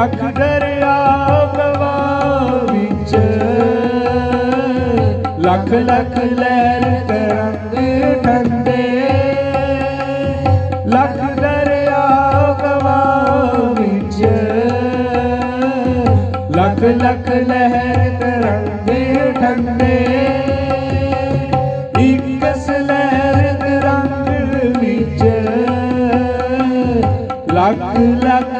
ਲੱਖ ਦਰਿਆ ਗਵਾ ਵਿੱਚ। ਲੱਖ ਲੱਖ ਲਹਿਰ ਤਰੰਗ ਠੰਡੇ। ਲੱਖ ਦਰਿਆ ਗਵਾ ਵਿੱਚ। ਲੱਖ ਲੱਖ ਲਹਿਰ ਤਰੰਗ ਠੰਡੇ। ਇੱਕ ਸਲਹਿਰ ਰੰਗ ਵਿੱਚ। ਲੱਖ ਲੱਖ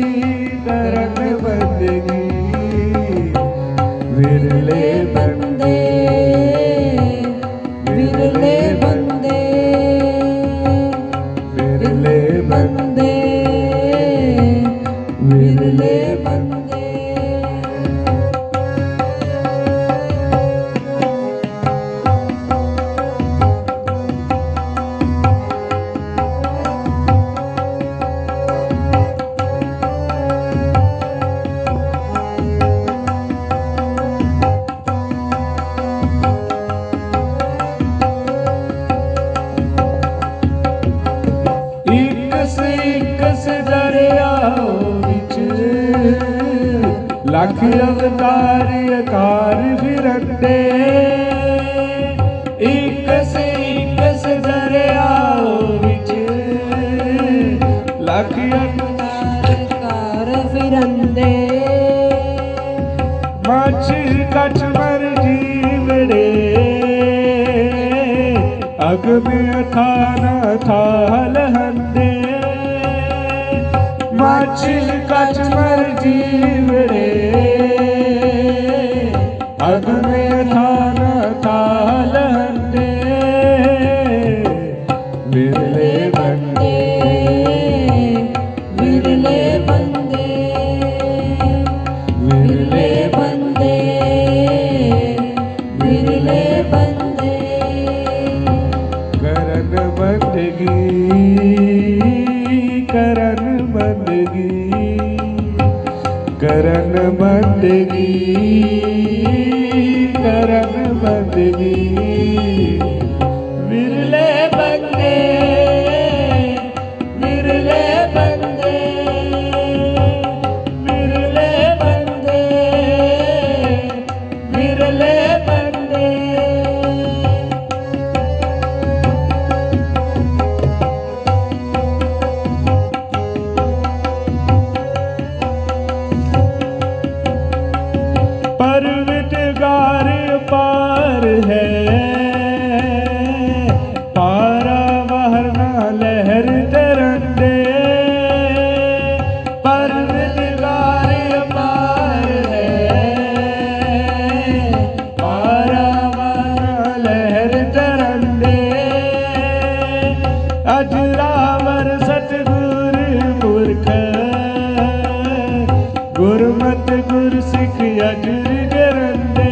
ਲੱਖ ਅਵਤਾਰ ਅਕਾਰ ਫਿਰੰਦੇ ਇੱਕ ਸਿੱਖ ਦਰਿਆ ਵਿੱਚ। ਲੱਖ ਅਵਤਾਰ ਕਾਰ ਫਿਰੰਦੇ ਮੱਛ ਕਛ ਮਰ ਜੀਵੜੇ। ਅਗਮ ਅਥਾਨ ਥਾਲ ਹੰਦੇ ਮੱਛ ਕਛ ਮਰ ਜੀਵੜੇ ਅਗਮ ਬੰਦਗੀ ਕਰਨ ਬੰਦਗੀ ਗੁਰਮਤਿ ਗੁਰ ਸਿੱਖ ਅਜਰ ਜਰੰਦੇ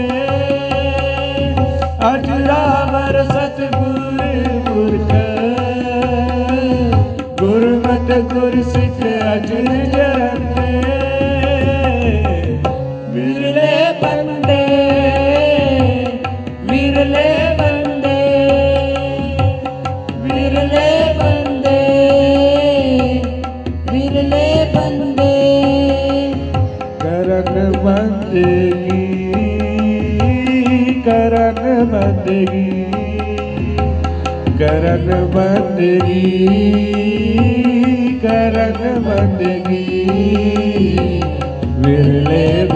ਅਜਰਾਵਰ ਸਤਗੁਰ ਪੁਰਖ। ਗੁਰਮਤਿ ਗੁਰ ਸਿੱਖ ਅਜਰ ਜਰੰਦੇ ਕਰਨ ਬੰਦਗੀ ਕਰਨ ਬੰਦਗੀ ਕਰਨ ਬੰਦਗੀ ਵਿਰਲੇ